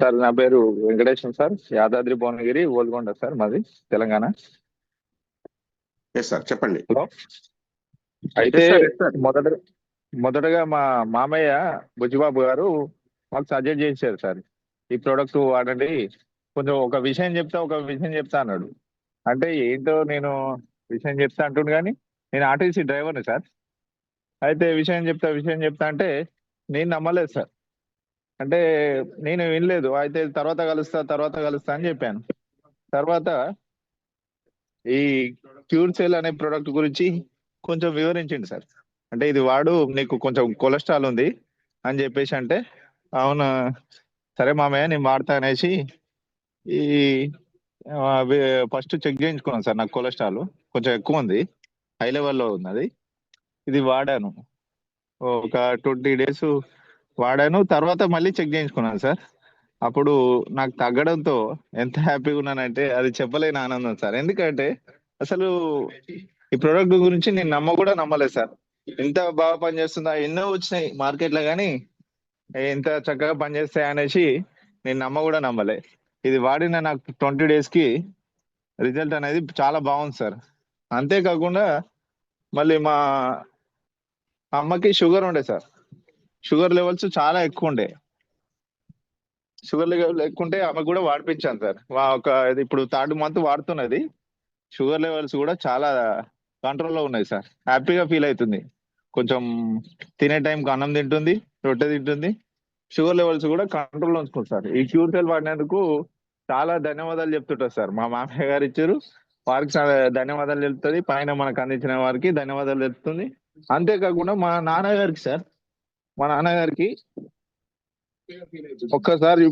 Sir నా పేరు Venkateswara sir. Yadadri Bhuvanagiri Olgonda sir మాది తెలంగాణ. ఎస్ సార్ చెప్పండి. హలో. అయితే. మొదట మొదటగా మా మామయ్య బుజ్జిబాబు గారు మాకు సజెస్ట్ చేశారు సార్ ఈ ప్రోడక్ట్ వాడండి. కొంచెం ఒక విషయం చెప్తా ఒక విషయం చెప్తా అన్నాడు. అంటే ఏంటో నేను విషయం చెప్తా అంటుండు కానీ నేను ఆర్టీసీ డ్రైవర్ని సార్. అయితే విషయం చెప్తా విషయం చెప్తా అంటే నేను నమ్మలేదు సార్. అంటే నేను వినలేదు. అయితే తర్వాత కలుస్తా తర్వాత కలుస్తా అని చెప్పాను. తర్వాత ఈ క్యూర్ సెల్ అనే ప్రోడక్ట్ గురించి కొంచెం వివరించండి సార్. అంటే ఇది వాడు నీకు కొంచెం కొలెస్ట్రాల్ ఉంది అని చెప్పేసి అంటే అవును? సరే మామయ్య నేను వాడతా అనేసి ఈ ఫస్ట్ చెక్ చేయించుకున్నాను సార్ నాకు కొలెస్ట్రాల్. కొంచెం ఎక్కువ ఉంది. హై లెవెల్లో ఉంది అది ఇది వాడాను. ఒక ట్వంటీ డేస్ వాడాను. తర్వాత మళ్ళీ చెక్ చేయించుకున్నాను సార్. అప్పుడు నాకు తగ్గడంతో ఎంత హ్యాపీగా ఉన్నానంటే అది చెప్పలేని ఆనందం సార్. ఎందుకంటే అసలు ఈ ప్రోడక్ట్ గురించి నేను నమ్మ కూడా నమ్మలేదు సార్. ఇంత బాగా పనిచేస్తుందా? ఎన్నో వచ్చినాయి మార్కెట్లో కానీ ఇంత చక్కగా పనిచేస్తాయి అనేసి నేను నమ్మ కూడా నమ్మలే. ఇది వాడిన నాకు ట్వంటీ డేస్కి రిజల్ట్ అనేది చాలా బాగుంది సార్. అంతేకాకుండా మళ్ళీ మా అమ్మకి షుగర్ ఉండే సార్. షుగర్ లెవెల్స్ చాలా ఎక్కువ ఉండే. షుగర్ లెవెల్ ఎక్కువ ఉంటే ఆమె కూడా వాడిపించాను సార్. మా ఒక ఇప్పుడు థర్డ్ మంత్ వాడుతున్నది. షుగర్ లెవెల్స్ కూడా చాలా కంట్రోల్లో ఉన్నాయి సార్. హ్యాపీగా ఫీల్ అవుతుంది. కొంచెం తినే టైంకి అన్నం తింటుంది రొట్టె తింటుంది. షుగర్ లెవెల్స్ కూడా కంట్రోల్లో ఉంచుకుంది సార్. ఈ క్యూర్ సెల్ వాడినందుకు చాలా ధన్యవాదాలు చెప్తుంటారు సార్. మా మామయ్య గారు ఇచ్చారు. వారికి చాలా ధన్యవాదాలు తెలుపుతుంది. పైన మనకు అందించిన వారికి ధన్యవాదాలు తెలుపుతుంది. అంతేకాకుండా మా నాన్నగారికి సార్ మా నాన్నగారికి ఒక్కసారి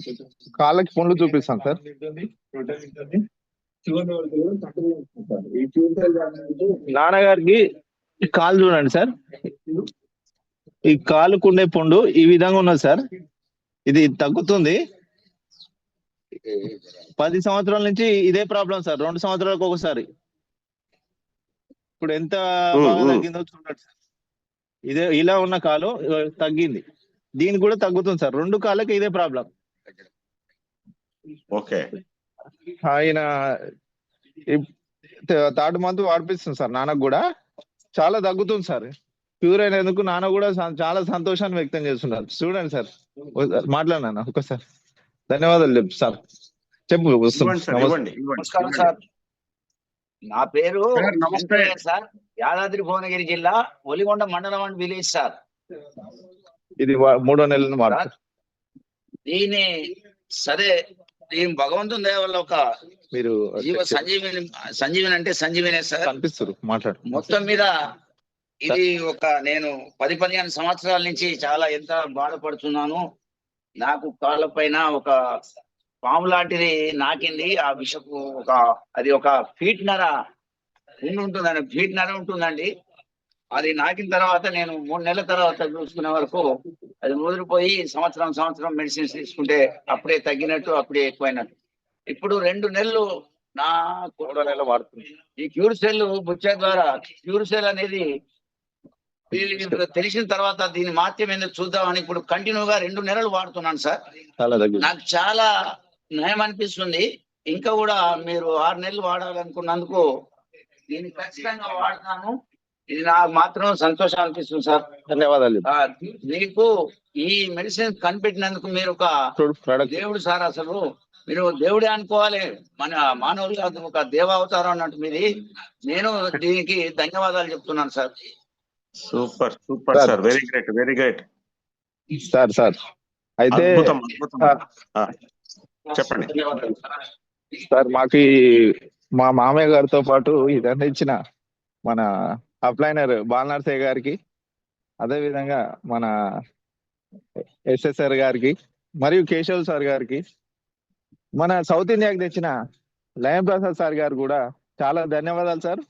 కాళ్ళకి పండ్లు చూపిస్తాను సార్. నాన్నగారికి కాలు చూడండి సార్. ఈ కాలుకుండే పుండు ఈ విధంగా ఉన్నది సార్. ఇది తగ్గుతుంది. పది సంవత్సరాల నుంచి ఇదే ప్రాబ్లం సార్. రెండు సంవత్సరాలకు ఒకసారి. ఇప్పుడు ఎంత బాగా. తగ్గిందో చూడండి సార్. ఇదే ఇలా ఉన్న కాలు తగ్గింది. దీనికి కూడా తగ్గుతుంది సార్. రెండు కాళ్ళకి ఇదే ప్రాబ్లం. ఓకే. ఆయన థర్డ్ మంత్ వాడిపిస్తుంది సార్ నాన్నకు కూడా. చాలా తగ్గుతుంది సార్. ప్యూర్ అయినందుకు నాన్న కూడా చాలా సంతోషాన్ని వ్యక్తం చేస్తున్నారు. చూడండి సార్. మాట్లాడినా ఒకసారి ధన్యవాదాలు చెప్పు సార్. చెప్పు నమస్కారం. సార్. నా పేరు నమస్తే. సార్. యాదాద్రి భువనగిరి జిల్లా ఒలిగొండ మండలం అండ్ విలేజ్ సార్. ఇది మూడో నెలలు మాట సార్, దీని సరే దీని భగవంతుని దయ వల్ల ఒక మీరు జీవ సంజీవిని సంజీవిని అంటే సంజీవినే సార్. కనిపిస్తారు మాట్లాడు. మొత్తం మీద ఇది ఒక నేను పది పదిహేను సంవత్సరాల నుంచి చాలా ఎంత బాధపడుతున్నాను. నాకు కాళ్ళ పైన ఒక పాము లాంటిది నాకింది ఆ విషపు ఒక అది ఒక ఫీట్ నర ఉండి ఉంటుందండి ఫీట్ నర ఉంటుందండి. అది నాకిన తర్వాత నేను మూడు నెలల తర్వాత చూసుకునే వరకు అది ముదిరిపోయి సంవత్సరం సంవత్సరం మెడిసిన్స్ తీసుకుంటే అప్పుడే తగ్గినట్టు అప్పుడే ఎక్కువైనట్టు. ఇప్పుడు రెండు నెలలు నా మూడో నెల వాడుతుంది. ఈ క్యూర్ సెల్ బుచ్చ ద్వారా క్యూర్ సెల్ అనేది తెలిసిన తర్వాత దీని మాత్యం ఎందుకు చూద్దామని ఇప్పుడు కంటిన్యూగా రెండు నెలలు వాడుతున్నాను సార్. నాకు చాలా నయం అనిపిస్తుంది ఇంకా కూడా మీరు ఆరు నెలలు వాడాలనుకున్నందుకు దీన్ని ఖచ్చితంగా వాడతాను ఇది నాకు మాత్రం సంతోషం అనిపిస్తుంది సార్. ధన్యవాదాలు. ఆ, మీకు ఈ మెడిసిన్ కనిపెట్టినందుకు మీరు ఒక దేవుడు సార్ అసలు. మీరు దేవుడే అనుకోవాలి. మన మానవులు కాదు, ఒక దేవావతారం అన్నట్టు మీది. నేను దీనికి ధన్యవాదాలు చెప్తున్నాను sir. Super super sir. Sir. Very great very great sir sir. అయితే చెప్పండి. సార్ మాకు మా మామయ్య గారితో పాటు ఇదంతా ఇచ్చిన మన అప్లైనర్ బాలనర్సయ్య గారికి అదే విధంగా మన ఎస్ఎస్ఆర్ గారికి మరియు కేశవ్ సార్ గారికి మన సౌత్ ఇండియాకి తెచ్చిన లయం ప్రసాద్ సార్ గారు కూడా చాలా ధన్యవాదాలు సార్.